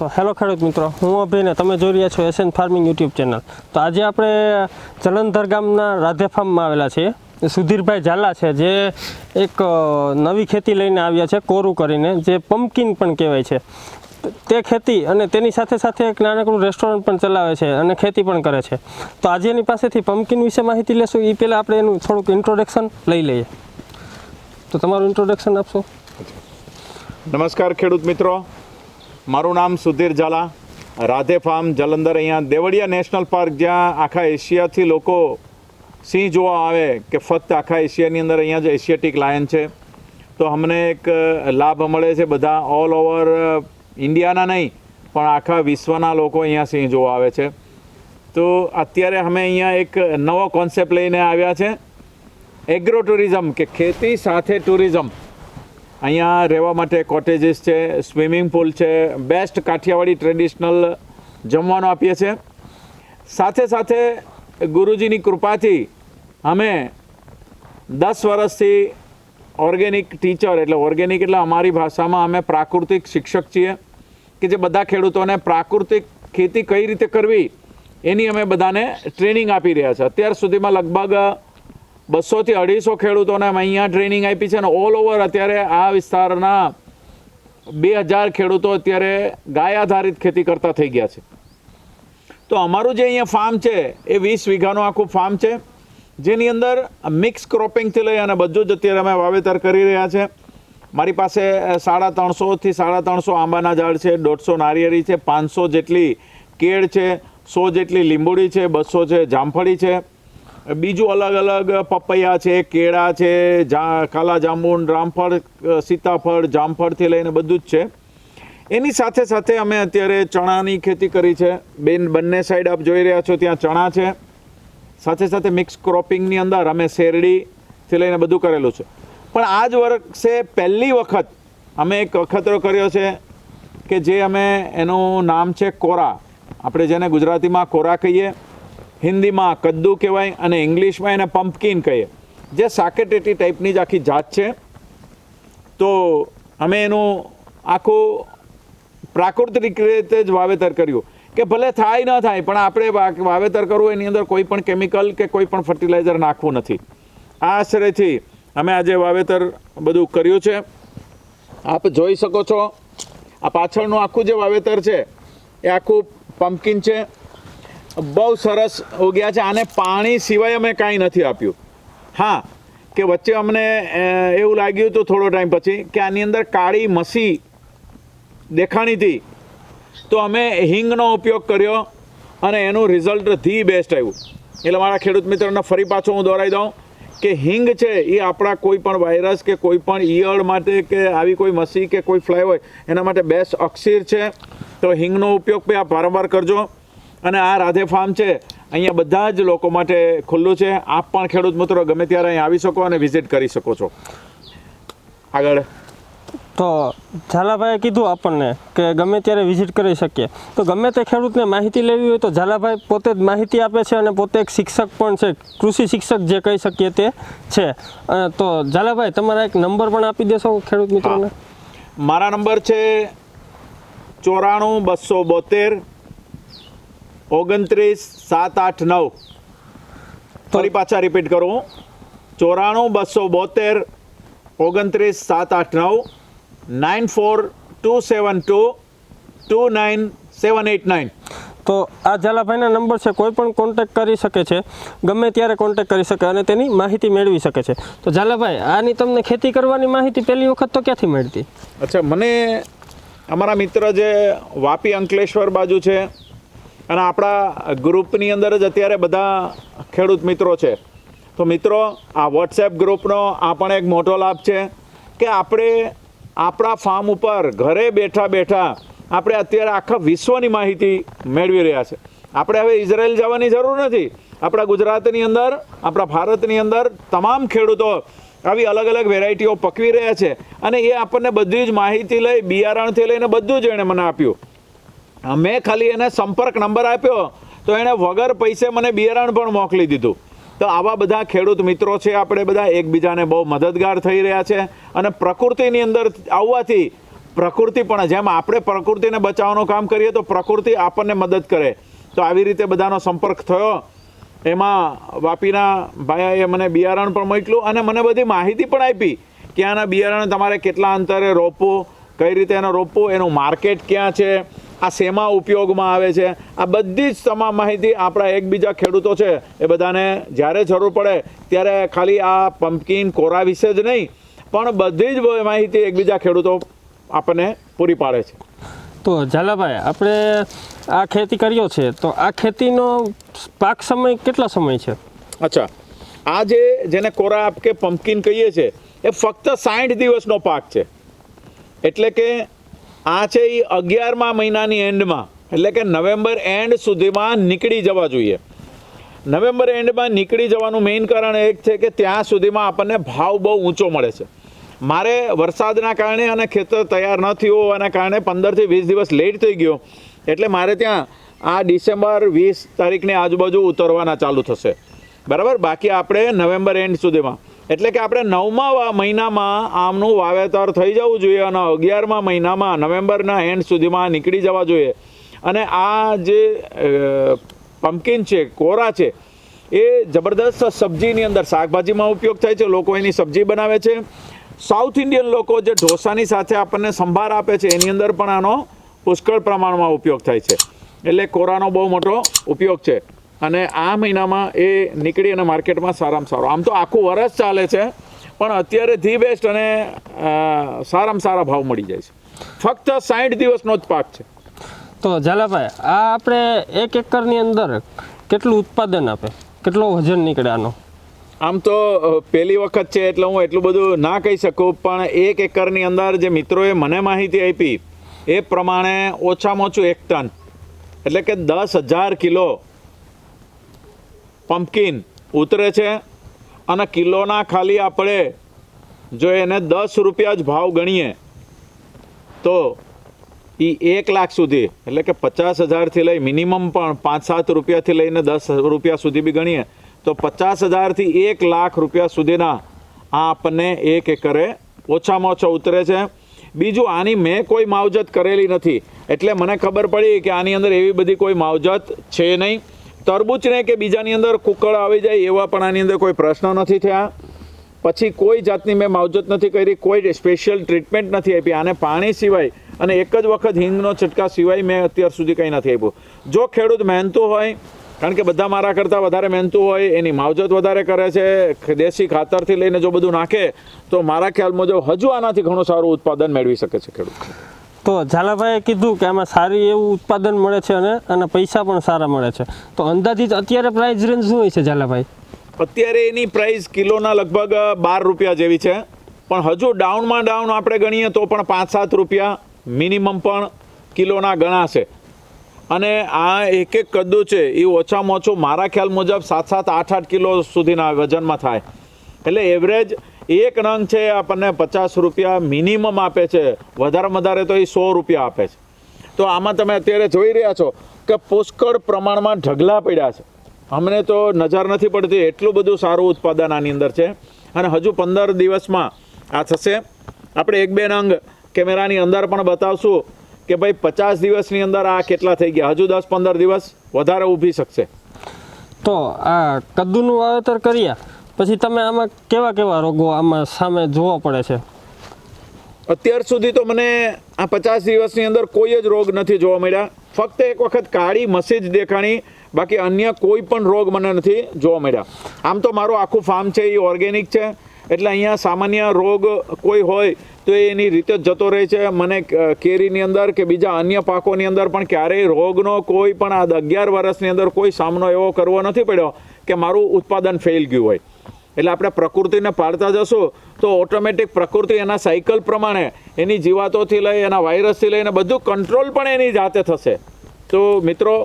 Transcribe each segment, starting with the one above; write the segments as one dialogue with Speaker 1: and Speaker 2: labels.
Speaker 1: તો હેલો ખેડૂત મિત્રો, હું અભિને તમે જોઈ રહ્યા છો એસએન ફાર્મિંગ યુટ્યુબ ચેનલ. તો આજે આપણે જલંધર ગામના રાધે ફાર્મમાં આવેલા છીએ. સુધીરભાઈ ઝાલા છે, જે એક નવી ખેતી લઈને આવ્યા છે, કોરું કરીને, જે પમ્પકિન પણ કહેવાય છે. તે ખેતી અને તેની સાથે સાથે એક નાનકડું રેસ્ટોરન્ટ પણ ચલાવે છે અને ખેતી પણ કરે છે. તો આજે એની પાસેથી પમ્પકિન વિશે માહિતી લેશું. એ પહેલાં આપણે એનું થોડુંક ઇન્ટ્રોડક્શન લઈ લઈએ. તો તમારું ઇન્ટ્રોડક્શન આપશો?
Speaker 2: નમસ્કાર ખેડૂત મિત્રો. મારું નામ સુધીર ઝાલા, રાધે ફાર્મ, જલંધર અહીંયા. દેવળિયા નેશનલ પાર્ક જ્યાં આખા એશિયાથી લોકો સિંહ જોવા આવે કે ફક્ત આખા એશિયાની અંદર અહીંયા જ એશિયાટિક લાયન છે. તો અમને એક લાભ મળે છે બધા ઓલ ઓવર ઇન્ડિયાના નહીં, પણ આખા વિશ્વના લોકો અહીંયા સિંહ જોવા આવે છે. તો અત્યારે અમે અહીંયા એક નવો કોન્સેપ્ટ લઈને આવ્યા છે. એગ્રો ટુરિઝમ કે ખેતી સાથે ટુરિઝમ અહીંયા રહેવા માટે કોટેજીસ છે સ્વિમિંગ પુલ છે બેસ્ટ કાઠિયાવાડી ટ્રેડિશનલ જમવાનું આપીએ છીએ. સાથે સાથે ગુરુજીની કૃપાથી અમે દસ વર્ષથી ઓર્ગેનિક ટીચર એટલે ઓર્ગેનિક એટલે અમારી ભાષામાં અમે પ્રાકૃતિક શિક્ષક છીએ કે જે બધા ખેડૂતોને પ્રાકૃતિક ખેતી કઈ રીતે કરવી એની અમે બધાને ટ્રેનિંગ આપી રહ્યા છે અત્યાર સુધીમાં લગભગ બસોથી અઢીસો ખેડૂતોને અમે અહીંયા ટ્રેનિંગ આપી છે અને ઓલ ઓવર અત્યારે આ વિસ્તારના બે હજાર ખેડૂતો અત્યારે ગાય આધારિત ખેતી કરતા થઈ ગયા છે. તો અમારું જે અહીંયા ફાર્મ છે, એ વીસ વીઘાનું આખું ફાર્મ છે, જેની અંદર મિક્સ ક્રોપિંગથી લઈ અને બધું જ અત્યારે અમે વાવેતર કરી રહ્યા છે. મારી પાસે સાડા ત્રણસોથી સાડા ત્રણસો આંબાના ઝાડ છે, દોઢસો નારિયેળી છે, પાંચસો જેટલી કેળ છે, સો જેટલી લીંબોડી છે, બસો છે, જામફળી છે. બીજું અલગ અલગ પપૈયા છે, કેળા છે, જા, કાલા જાંબુન, રામફળ સીતાફળ, જામફળથી લઈને બધું જ છે. એની સાથે સાથે અમે અત્યારે ચણાની ખેતી કરી છે. બેન, બંને સાઈડ આપ જોઈ રહ્યા છો, ત્યાં ચણા છે. સાથે સાથે મિક્સ ક્રોપિંગની અંદર અમે શેરડીથી લઈને બધું કરેલું છે. પણ આ જ વર્ષે પહેલી વખત અમે એક અખતરો કર્યો છે કે જે અમે એનું નામ છે કોરા. આપણે જેને ગુજરાતીમાં કોરા કહીએ હિન્દીમાં કદ્દુ કહેવાય અને ઇંગ્લિશમાં એને પમ્પકિન કહીએ. જે સાકેટેટી ટાઈપની જ આખી જાત છે. તો અમે એનું આખું પ્રાકૃતિક રીતે જ વાવેતર કર્યું. કે ભલે થાય ન થાય, પણ આપણે વાવેતર કરવું એની અંદર કોઈ પણ કેમિકલ કે કોઈ પણ ફર્ટિલાઇઝર નાખવું નથી. આ આશરેથી અમે આજે વાવેતર બધું કર્યું છે. આપ જોઈ શકો છો, આ પાછળનું આખું જે વાવેતર છે, એ આખું પમ્પકિન છે. બહુ સરસ ઉગ્યા છે. આને પાણી સિવાય અમે કાંઈ નથી આપ્યું. હા, કે વચ્ચે અમને એવું લાગ્યું હતું થોડો ટાઈમ પછી કે આની અંદર કાળી મસી દેખાણી હતી. તો અમે હિંગનો ઉપયોગ કર્યો અને એનું રિઝલ્ટ ધી બેસ્ટ આવ્યું. એટલે મારા ખેડૂત મિત્રોને ફરી પાછો હું દોહરાઈ દઉં કે હિંગ છે એ આપણા કોઈ પણ વાયરસ કે કોઈ પણ ઈયળ માટે કે આવી કોઈ મસી કે કોઈ ફ્લાય હોય, એના માટે બેસ્ટ અક્ષીર છે. તો હિંગનો ઉપયોગ પણ આપ વારંવાર કરજો. અને આ રાધે ફાર્મ છે. અહીંયા બધા જ લોકો માટે ખુલ્લું છે. આપ પણ ખેડૂત મિત્રો ગમે ત્યારે અહીં આવી શકો અને વિઝિટ કરી શકો છો. આગળ.
Speaker 1: તો ઝાલાભાઈએ કીધું આપણને કે ગમે ત્યારે વિઝિટ કરી શકીએ. તો ગમે તે ખેડૂતને માહિતી લેવી હોય તો ઝાલાભાઈ પોતે જ માહિતી આપે છે અને પોતે એક શિક્ષક પણ છે. કૃષિ શિક્ષક જે કહી શકીએ તે છે. તો ઝાલાભાઈ તમારા એક નંબર પણ આપી દેશો ખેડૂત મિત્રોને.
Speaker 2: મારા નંબર છે ચોરાણું બસો બોતેર ઓગણત્રીસ સાત આઠ નવ. ફરી પાછા રિપીટ કરું. ચોરાણું બસો બોતેર ઓગણત્રીસ સાત આઠ નવ. Nine four two seven two two nine seven eight nine
Speaker 1: તો આ ઝાલાભાઈના નંબર છે કોઈ પણ કોન્ટેક્ટ કરી શકે છે ગમે ત્યારે કોન્ટેક્ટ કરી શકે અને તેની માહિતી મેળવી શકે છે. તો ઝાલાભાઈ આની તમને ખેતી કરવાની માહિતી પહેલી વખત તો ક્યાંથી મળતી?
Speaker 2: અચ્છા મને અમારા મિત્ર જે વાપી અંકલેશ્વર બાજુ છે અને આપણા ગ્રુપની અંદર જ અત્યારે બધા ખેડૂત મિત્રો છે. તો મિત્રો, આ વોટ્સએપ ગ્રુપનો આ પણ એક મોટો લાભ છે કે આપણે આપણા ફાર્મ ઉપર ઘરે બેઠા બેઠા આપણે અત્યારે આખા વિશ્વની માહિતી મેળવી રહ્યા છે. આપણે હવે ઇઝરાયલ જવાની જરૂર નથી. આપણા ગુજરાતની અંદર, આપણા ભારતની અંદર તમામ ખેડૂતો આવી અલગ અલગ વેરાયટીઓ પકવી રહ્યા છે અને એ આપણને બધી જ માહિતી લઈ બિયારણથી લઈને બધું જ એણે મને આપ્યું. મેં ખાલી એને સંપર્ક નંબર આપ્યો તો એણે વગર પૈસે મને બિયારણ પણ મોકલી દીધું. તો આવા બધા ખેડૂત મિત્રો છે આપણે બધા એકબીજાને બહુ મદદગાર થઈ રહ્યા છે અને પ્રકૃતિની અંદર આવવાથી પ્રકૃતિ પણ જેમ આપણે પ્રકૃતિને બચાવવાનું કામ કરીએ તો પ્રકૃતિ આપણને મદદ કરે. તો આવી રીતે બધાનો સંપર્ક થયો. એમાં વાપીના ભાઈએ મને બિયારણ પણ મોકલ્યું અને મને બધી માહિતી પણ આપી કે આના બિયારણ તમારે કેટલા અંતરે રોપવું, કઈ રીતે એને રોપવું, એનું માર્કેટ ક્યાં છે આ શેમાં ઉપયોગમાં આવે છે? આ બધી જ તમામ માહિતી આપણા એકબીજા ખેડૂતો છે. એ બધાને જ્યારે જરૂર પડે ત્યારે ખાલી આ પમ્પકિન કોરા વિશે જ નહીં પણ બધી જ માહિતી એકબીજા ખેડૂતો આપણને પૂરી પાડે છે.
Speaker 1: તો ઝાલાભાઈ આપણે આ ખેતી કર્યો છે. તો આ ખેતીનો પાક સમય કેટલો સમય છે?
Speaker 2: અચ્છા. આ જે જેને કોરા કે પમ્પકિન કહીએ છીએ એ ફક્ત સાઠ દિવસનો પાક છે. એટલે કે આ છે એ અગિયારમા મહિનાની એન્ડમાં. એટલે કે નવેમ્બર એન્ડ સુધીમાં નીકળી જવા જોઈએ. નવેમ્બર એન્ડમાં નીકળી જવાનું મેઇન કારણ એક છે કે ત્યાં સુધીમાં આપણને ભાવ બહુ ઊંચો મળે છે. મારે વરસાદના કારણે અને ખેતર તૈયાર ન થયું હોવાના કારણે પંદરથી વીસ દિવસ લેટ થઈ ગયો. એટલે મારે ત્યાં આ ડિસેમ્બર વીસ તારીખની આજુબાજુ ઉતરવાના ચાલુ થશે. બરાબર? બાકી આપણે નવેમ્બર એન્ડ સુધીમાં. એટલે કે આપણે નવમા મહિનામાં આમનું વાવેતર થઈ જવું જોઈએ અને અગિયારમા મહિનામાં નવેમ્બરના એન્ડ સુધીમાં નીકળી જવા જોઈએ. અને આ જે પમ્પકિન છે, કોરા છે, એ જબરદસ્ત સબ્જીની અંદર શાકભાજીમાં ઉપયોગ થાય છે. લોકો એની સબ્જી બનાવે છે. સાઉથ ઇન્ડિયન લોકો જે ઢોસાની સાથે આપણને સંભાર આપે છે, એની અંદર પણ આનો પુષ્કળ પ્રમાણમાં ઉપયોગ થાય છે. એટલે કોરાનો બહુ મોટો ઉપયોગ છે. અને આ મહિનામાં એ નીકળી અને માર્કેટમાં સારામાં સારો. આમ તો આખું વરસ ચાલે છે પણ અત્યારે ધી બેસ્ટ અને સારામાં સારા ભાવ મળી જાય છે. ફક્ત સાઠ દિવસનો જ પાક છે.
Speaker 1: તો ઝાલાભાઈ આ આપણે એક એકરની અંદર કેટલું ઉત્પાદન આપે? કેટલો વજન નીકળે આનો?
Speaker 2: આમ તો પહેલી વખત છે એટલે હું એટલું બધું ના કહી શકું પણ એક એકરની અંદર જે મિત્રોએ મને માહિતી આપી એ પ્રમાણે ઓછામાં ઓછું એક ટન. એટલે કે દસ હજાર કિલો પમ્પકિન ઉતરે છે અને કિલોના ખાલી આપણે જો એને દસ રૂપિયા જ ભાવ ગણીએ, તો એ એક લાખ સુધી, એટલે કે પચાસ હજારથી લઈ મિનિમમ પણ પાંચ સાત રૂપિયાથી લઈને દસ રૂપિયા સુધી બી ગણીએ, તો પચાસ હજારથી એક લાખ રૂપિયા સુધીના આ આપણને એક એકરે ઓછામાં ઓછા ઉતરે છે. બીજું, આની મેં કોઈ માવજત કરેલી નથી, એટલે મને ખબર પડી કે આની અંદર એવી બધી કોઈ માવજત છે નહીં. તરબૂચને કે બીજાની અંદર કુકળ આવી જાય એવા પણ આની અંદર કોઈ પ્રશ્ન નથી થયા. પછી કોઈ જાતની મેં માવજત નથી કરી, કોઈ સ્પેશિયલ ટ્રીટમેન્ટ નથી આપી. આને પાણી સિવાય અને એક જ વખત હિંગનો છંટકાવ સિવાય મેં અત્યાર સુધી કંઈ નથી આપ્યું. જો ખેડૂત મહેનતું હોય, કારણ કે બધા મારા કરતાં વધારે મહેનતું હોય, એની માવજત વધારે કરે છે દેશી ખાતરથી લઈને જો બધું નાખે, તો મારા ખ્યાલ મુજબ હજુ આનાથી ઘણું સારું ઉત્પાદન મેળવી શકે છે ખેડૂત.
Speaker 1: તો ઝાલાભાઈએ કીધું કે આમાં સારી એવું ઉત્પાદન મળે છે અને અને પૈસા પણ સારા મળે છે. તો અંદાજિત અત્યારે પ્રાઇસ રેન્જ શું હોય છે ઝાલાભાઈ?
Speaker 2: અત્યારે એની પ્રાઇસ કિલોના લગભગ બાર રૂપિયા જેવી છે. પણ હજુ ડાઉનમાં ડાઉન આપણે ગણીએ તો પણ પાંચ સાત રૂપિયા મિનિમમ પણ કિલોના ગણાશે. અને આ એક એક કદ્દુ છે, એ ઓછામાં ઓછું મારા ખ્યાલ મુજબ સાત સાત આઠ આઠ કિલો સુધીના વજનમાં થાય. એટલે એવરેજ એક નંગ છે એ આપણને પચાસ રૂપિયા મિનિમમ આપે છે. વધારે વધારે તો એ સો રૂપિયા આપે છે. તો આમાં તમે અત્યારે જોઈ રહ્યા છો કે પુષ્કળ પ્રમાણમાં ઢગલા પડ્યા છે. અમને તો નજર નથી પડતી એટલું બધું સારું ઉત્પાદન આની અંદર છે. અને હજુ પંદર દિવસમાં આ થશે. આપણે એક બે નંગ કેમેરાની અંદર પણ બતાવશું કે ભાઈ પચાસ દિવસની અંદર આ કેટલા થઈ ગયા. હજુ દસ પંદર દિવસ વધારે ઊભી શકશે.
Speaker 1: તો આ કદ્દુનું વાવેતર કર્યા પછી તમે આમાં કેવા કેવા રોગો આમાં સામે જોવા પડે છે?
Speaker 2: અત્યાર સુધી તો મને આ પચાસ દિવસની અંદર કોઈ જ રોગ નથી જોવા મળ્યા. ફક્ત એક વખત કાળી મસી દેખાણી, બાકી અન્ય કોઈ પણ રોગ મને નથી જોવા મળ્યા. આમ તો મારું આખું ફાર્મ છે, એ ઓર્ગેનિક છે. એટલે અહીંયા સામાન્ય રોગ કોઈ હોય તો એની રીતે જ જતો રહે છે. મને કેરીની અંદર કે બીજા અન્ય પાકોની અંદર પણ ક્યારેય રોગનો કોઈ પણ આ અગિયાર વર્ષની અંદર કોઈ સામનો એવો કરવો નથી પડ્યો કે મારું ઉત્પાદન ફેલ ગયું હોય. એટલે આપણે પ્રકૃતિને પાડતા જશું તો ઓટોમેટિક પ્રકૃતિ એના સાયકલ પ્રમાણે એની જીવાતોથી લઈ, એના વાયરસથી લઈને બધું કંટ્રોલ પણ એની જાતે થશે. તો મિત્રો,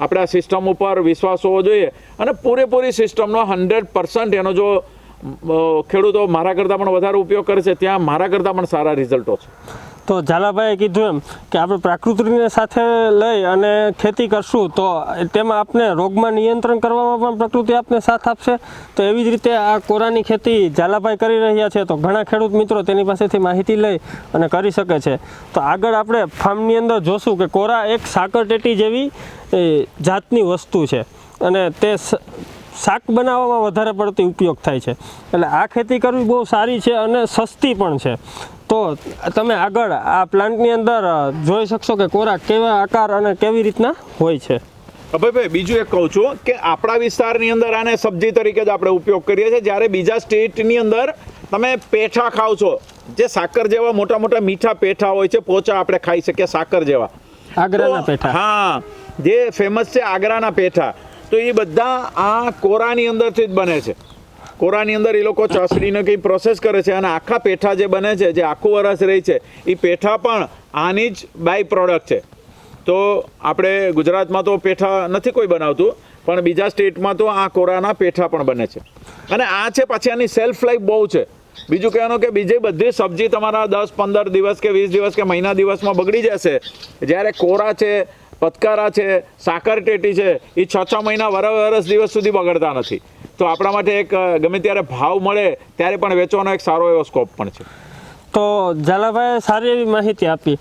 Speaker 2: આપણે આ સિસ્ટમ ઉપર વિશ્વાસ હોવો જોઈએ અને પૂરેપૂરી સિસ્ટમનો હંડ્રેડ પર્સન્ટ એનો જો ખેડૂતો મારા કરતાં પણ વધારે ઉપયોગ કરે છે, ત્યાં મારા કરતાં પણ સારા રિઝલ્ટો છે.
Speaker 1: તો ઝાલાભાઈએ કીધું એમ કે આપણે પ્રાકૃતિને સાથે લઈ અને ખેતી કરશું, તો તેમાં આપને રોગમાં નિયંત્રણ કરવામાં પણ પ્રકૃતિ આપને સાથ આપશે. તો એવી જ રીતે આ કોરાની ખેતી ઝાલાભાઈ કરી રહ્યા છે, તો ઘણા ખેડૂત મિત્રો તેની પાસેથી માહિતી લઈ અને કરી શકે છે. તો આગળ આપણે ફાર્મની અંદર જોશું કે કોરા એક સાકર ટેટી જેવી જાતની વસ્તુ છે. અને તે શાક બનાવવામાં વધારે પડતી ઉપયોગ થાય છે. એટલે આ ખેતી કરવી બહુ સારી છે અને સસ્તી પણ છે. તો તમે આગળ આ પ્લાન્ટની અંદર જોઈ શકશો કે કોરા કેવા આકાર અને કેવી રીતના હોય છે.
Speaker 2: અભયભાઈ બીજું એક કહું છું કે આપણા વિસ્તારની અંદર આને સબ્જી તરીકે જ આપણે ઉપયોગ કરીએ છીએ. જ્યારે બીજા સ્ટેટની અંદર તમે પેઠા ખાવ છો જે સાકર જેવા મોટા મોટા મીઠા પેઠા હોય છે પોચા આપણે ખાઈ શકીએ સાકર જેવા.
Speaker 1: આગ્રાના પેઠા.
Speaker 2: હા જે ફેમસ છે આગ્રાના પેઠા. તો એ બધા આ કોરાની અંદરથી જ બને છે. કોરાની અંદર એ લોકો ચાસણીને કંઈ પ્રોસેસ કરે છે અને આખા પેઠા જે બને છે, જે આખું વરસ રહી છે, એ પેઠા પણ આની જ બાય પ્રોડક્ટ છે. તો આપણે ગુજરાતમાં તો પેઠા નથી કોઈ બનાવતું, પણ બીજા સ્ટેટમાં તો આ કોરાના પેઠા પણ બને છે. અને આ છે પાછી આની સેલ્ફ લાઈફ બહુ છે. બીજું કહેવાનું કે બીજી બધી સબ્જી તમારા દસ, પંદર દિવસ કે વીસ દિવસ કે મહિના દિવસમાં બગડી જશે. જ્યારે કોરા છે પતકારા છે, સાકર ટેટી છે, એ છ છ મહિના વરસ દિવસ સુધી બગડતા નથી. તો આપણા માટે એક ગમે ત્યારે ભાવ મળે, ત્યારે પણ વેચવાનો એક સારો એવો સ્કોપ પણ છે.
Speaker 1: તો ઝાલાભાઈએ સારી એવી માહિતી આપી.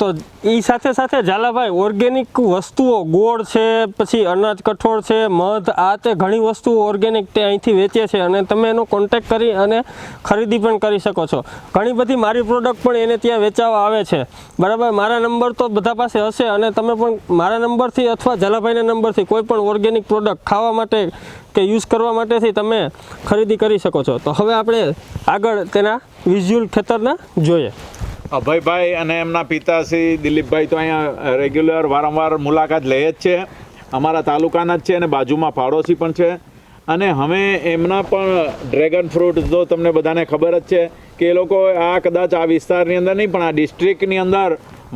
Speaker 1: તો એ સાથે સાથે ઝાલાભાઈ ઓર્ગેનિક વસ્તુઓ, ગોળ છે, પછી અનાજ, કઠોળ છે, મધ, આ તે ઘણી વસ્તુઓ ઓર્ગેનિક તે અહીંથી વેચે છે અને તમે એનો કોન્ટેક કરી અને ખરીદી પણ કરી શકો છો. ઘણી બધી મારી પ્રોડક્ટ પણ એને ત્યાં વેચાવા આવે છે. બરાબર? મારા નંબર તો બધા પાસે હશે અને તમે પણ મારા નંબરથી અથવા ઝાલાભાઈના નંબરથી કોઈ પણ ઓર્ગેનિક પ્રોડક્ટ ખાવા માટે કે યુઝ કરવા માટેથી તમે ખરીદી કરી શકો છો. તો હવે આપણે આગળ તેના વિઝ્યુઅલ ખેતરના જોઈએ.
Speaker 2: અભયભાઈ અને એમના પિતા શ્રી દિલીપભાઈ તો અહીંયા રેગ્યુલર વારંવાર મુલાકાત લે જ છે. અમારા તાલુકાના જ છે અને બાજુમાં પાડોશી પણ છે. અને હવે એમના પણ ડ્રેગન ફ્રૂટ તો તમને બધાને ખબર જ છે કે એ લોકો આ કદાચ આ વિસ્તારની અંદર નહીં, પણ આ ડિસ્ટ્રિક્ટની અંદર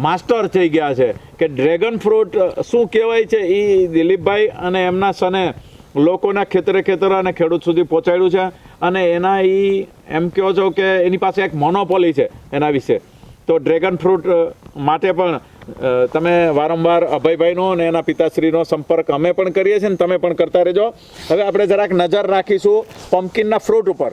Speaker 2: માસ્ટર થઈ ગયા છે. કે ડ્રેગન ફ્રૂટ શું કહેવાય છે એ દિલીપભાઈ અને એમના સને લોકોના ખેતરે ખેતરે અને ખેડૂત સુધી પહોંચાડ્યું છે. અને એના એ એમ કહો છો કે એની પાસે એક મોનોપોલી છે એના વિશે. તો ડ્રેગન ફ્રૂટ માટે પણ તમે વારંવાર અભયભાઈનો અને એના પિતાશ્રીનો સંપર્ક અમે પણ કરીએ છીએ ને તમે પણ કરતા રહેજો. હવે આપણે જરાક નજર રાખીશું પમ્પકિનના ફ્રૂટ ઉપર.